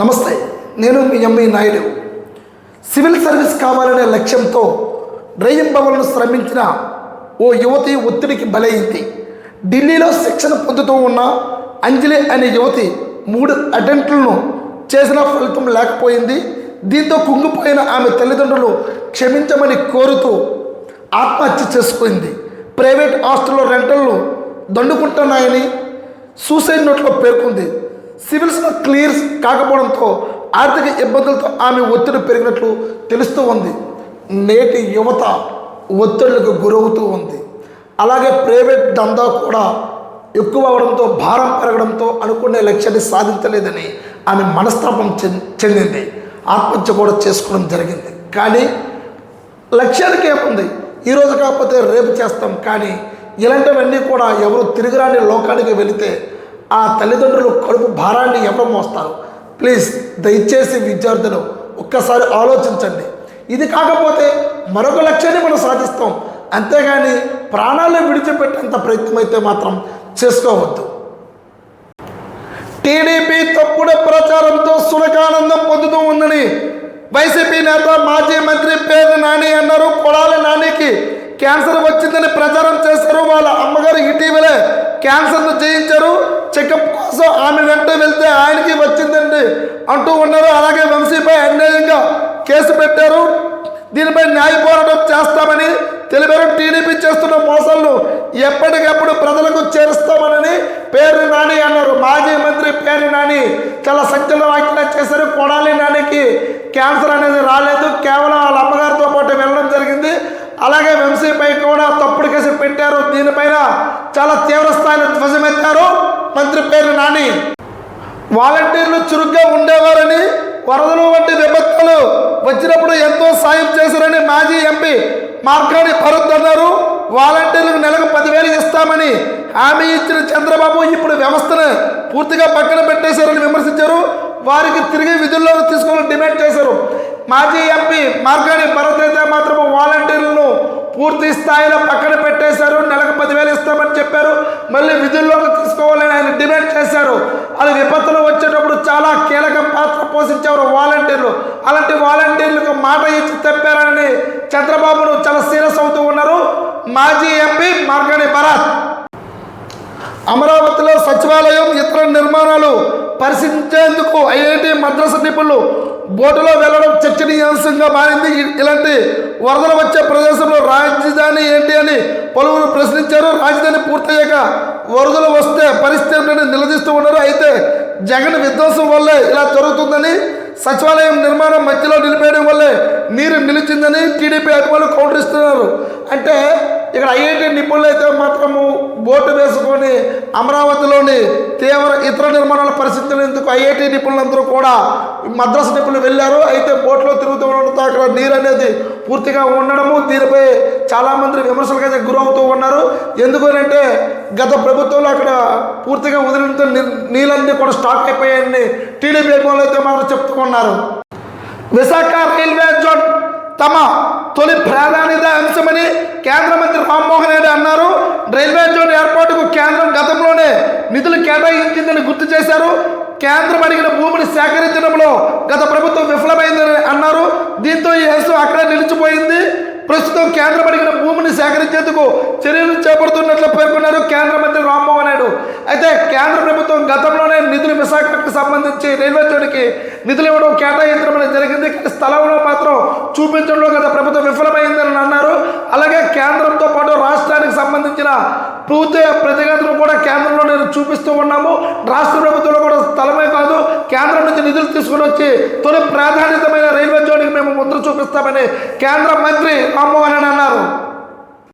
నమస్తే నేను మీ M E Naidu. Civil service కావాలనే లక్ష్యంతో డ్రైవింగ్ శ్రమించిన ఓ యువతి ఒత్తిడికి బలైంది. ఢిల్లీలో శిక్షణ పొందుతూ ఉన్న అంజలి అనే యువతి మూడు అటెంప్ట్లను చేసిన ఫలితం లేకపోయింది. దీంతో కుంగిపోయిన ఆమె తల్లిదండ్రులు క్షమించమని కోరుతూ ఆత్మహత్య చేసుకుంది. ప్రైవేట్ హాస్టల్లో రెంటల్ను దండుకుంటున్నాయని సూసైడ్ నోట్లో పేర్కొంది. సివిల్స్ను క్లియర్స్ కాకపోవడంతో ఆర్థిక ఇబ్బందులతో ఆమె ఒత్తిడి పెరిగినట్లు తెలుస్తూ ఉంది. నేటి యువత ఒత్తిళ్ళకు గురవుతూ ఉంది. అలాగే ప్రైవేట్ దందా కూడా ఎక్కువ అవడంతో భారం పెరగడంతో అనుకునే లక్ష్యాన్ని సాధించలేదని ఆమె మనస్తాపం చెందింది. ఆత్మహత్య కూడా చేసుకోవడం జరిగింది. కానీ లక్ష్యానికి ఏముంది? ఈరోజు కాకపోతే రేపు చేస్తాం. కానీ ఇలాంటివన్నీ కూడా ఎవరు తిరిగిరాని లోకానికి వెళితే ఆ తల్లిదండ్రులు కడుపు భారాన్ని ఎవరు మోస్తారు? ప్లీజ్ దయచేసి విద్యార్థులు ఒక్కసారి ఆలోచించండి. ఇది కాకపోతే మరొక లక్ష్యాన్ని మనం సాధిస్తాం. అంతేగాని ప్రాణాలు విడిచిపెట్టేంత ప్రయత్నం అయితే మాత్రం చేసుకోవద్దు. టీడీపీ తప్పుడు ప్రచారంతో సునకానందం పొందుతూ ఉందని వైసీపీ నేత మాజీ మంత్రి పేరు నాని అన్నారు. కొడాలి నానికి క్యాన్సర్ వచ్చిందని ప్రచారం చేశారు వాళ్ళ అమ్మగారు ఇటీవలే. క్యాన్సర్ను జయించారు. చెకప్ కోసం ఆమె వెంట వెళ్తే ఆయనకి వచ్చిందండి. అంటూ ఉన్నారు. అలాగే వంశీపై అన్యాయంగా కేసు పెట్టారు. దీనిపై న్యాయ పోరాటం చేస్తామని తెలిపారు. టీడీపీ చేస్తున్న మోసాలను ఎప్పటికప్పుడు ప్రజలకు చేరుస్తామని పేరు నాని అన్నారు. మాజీ మంత్రి పేరు నాని చాలా సంచలన వ్యాఖ్యలు చేశారు. కొడాలి నానికి క్యాన్సర్ అనేది రాలేదు. కేవలం వాళ్ళ అమ్మగారు అలాగే వంశీపై కూడా తప్పుడు కేసు పెట్టారు. దీనిపైన చాలా తీవ్ర స్థాయిలో ధ్వజమెత్తారు. మంత్రి పేరు నాని. వాలంటీర్లు చురుగ్గా ఉండేవారని వరదలు వంటి విపత్తులు వచ్చినప్పుడు ఎంతో సాయం చేశారని మాజీ ఎంపీ మార్కాని భరత్ అన్నారు. వాలంటీర్లకు నెలకు పదివేలు ఇస్తామని హామీ ఇచ్చిన చంద్రబాబు ఇప్పుడు వ్యవస్థను పూర్తిగా పక్కన పెట్టేశారని విమర్శించారు. వారికి తిరిగి విధుల్లోకి తీసుకోవాలని డిమాండ్ చేశారు. మాజీ ఎంపీ మార్కాని భరత్ పూర్తి స్థాయిలో పక్కన పెట్టేశారు నెలకు పదివేలు ఇస్తామని చెప్పారు. మళ్ళీ విధుల్లోకి తీసుకోవాలని ఆయన డిమాండ్ చేశారు. అది విపత్తులు వచ్చేటప్పుడు చాలా కీలక పాత్ర పోషించేవారు వాలంటీర్లు. అలాంటి వాలంటీర్లకు మాట ఇచ్చి తెప్పారని చంద్రబాబును చాలా సీరియస్ అవుతూ ఉన్నారు. మాజీ ఎంపీ మార్గాని భరత్. అమరావతిలో సచివాలయం ఇతర నిర్మాణాలు పరిశీలించేందుకు ఐఐటి మద్రాసు నిపుణులు బోటులో వెళ్ళడం చర్చనీయాంశంగా మారింది. ఇలాంటి వరదలు వచ్చే ప్రదేశంలో రాజధాని ఏంటి అని పలువురు ప్రశ్నించారు. రాజధాని పూర్తయ్యాక వరదలు వస్తే పరిస్థితి నిలదీస్తూ ఉన్నారు. అయితే జగన్ విధ్వంసం వల్లే ఇలా జరుగుతుందని సచివాలయం నిర్మాణం మధ్యలో నిలిపేయడం వల్లే నీరు నిలిచిందని టీడీపీ అభిమానులు కౌంటర్ ఇస్తున్నారు అంటే ఇక్కడ ఐఐటి నిపుణులు అయితే మాత్రము బోటు వేసుకొని అమరావతిలోని తీవ్ర ఇతర నిర్మాణాల పరిస్థితులు ఎందుకు ఐఐటి నిపుణులందరూ కూడా మద్రాసు నిపుణులు వెళ్ళారు. అయితే బోట్లో తిరుగుతూ ఉండడంతో అక్కడ నీరు అనేది పూర్తిగా ఉండడము దీనిపై చాలామంది విమర్శలకైతే అయితే గురవుతూ ఉన్నారు. ఎందుకనంటే గత ప్రభుత్వంలో అక్కడ పూర్తిగా వదిలినతో నీళ్ళన్నీ కూడా స్టాక్ అయిపోయాయని టీడీపీ అభిమానులు అయితే మాత్రం చెప్తూ ఉన్నారు. విశాఖ రైల్వే జోన్ తమ తొలి ప్రాధాన్యత అంశమని కేంద్ర మంత్రి రామ్మోహన్ రెడ్డి అన్నారు. రైల్వే జోన్ ఏర్పాటుకు కేంద్రం గతంలోనే నిధులు కేటాయించిందని గుర్తు చేశారు. కేంద్రం అడిగిన భూమిని సేకరించడంలో గత ప్రభుత్వం విఫలమైందని అన్నారు. దీంతో ఈ హెస్ అక్కడే నిలిచిపోయింది. ప్రస్తుతం కేంద్రం అడిగిన భూమిని సేకరించేందుకు చర్యలు చేపడుతున్నట్లు పేర్కొన్నారు కేంద్ర మంత్రి రామ్మోహన్ నాయుడు. అయితే కేంద్ర ప్రభుత్వం గతంలోనే నిధులు విశాఖకు సంబంధించి రైల్వే జోన్కి నిధులు ఇవ్వడం కేటాయించడం అనేది జరిగింది. స్థలంలో మాత్రం చూపించడంలో గత ప్రభుత్వం విఫలమైందని అన్నారు. అలాగే సంబంధించిన పూర్తి ప్రతిగతులు కూడా కేంద్రంలో నేను చూపిస్తూ ఉన్నాము. రాష్ట్ర ప్రభుత్వంలో కూడా స్థలమే కాదు కేంద్రం నుంచి నిధులు తీసుకుని వచ్చి తొలి ప్రాధాన్యతమైన రైల్వే జోన్కి మేము ముద్ర చూపిస్తామని కేంద్ర మంత్రి రామ్మోహన్ అన్నారు.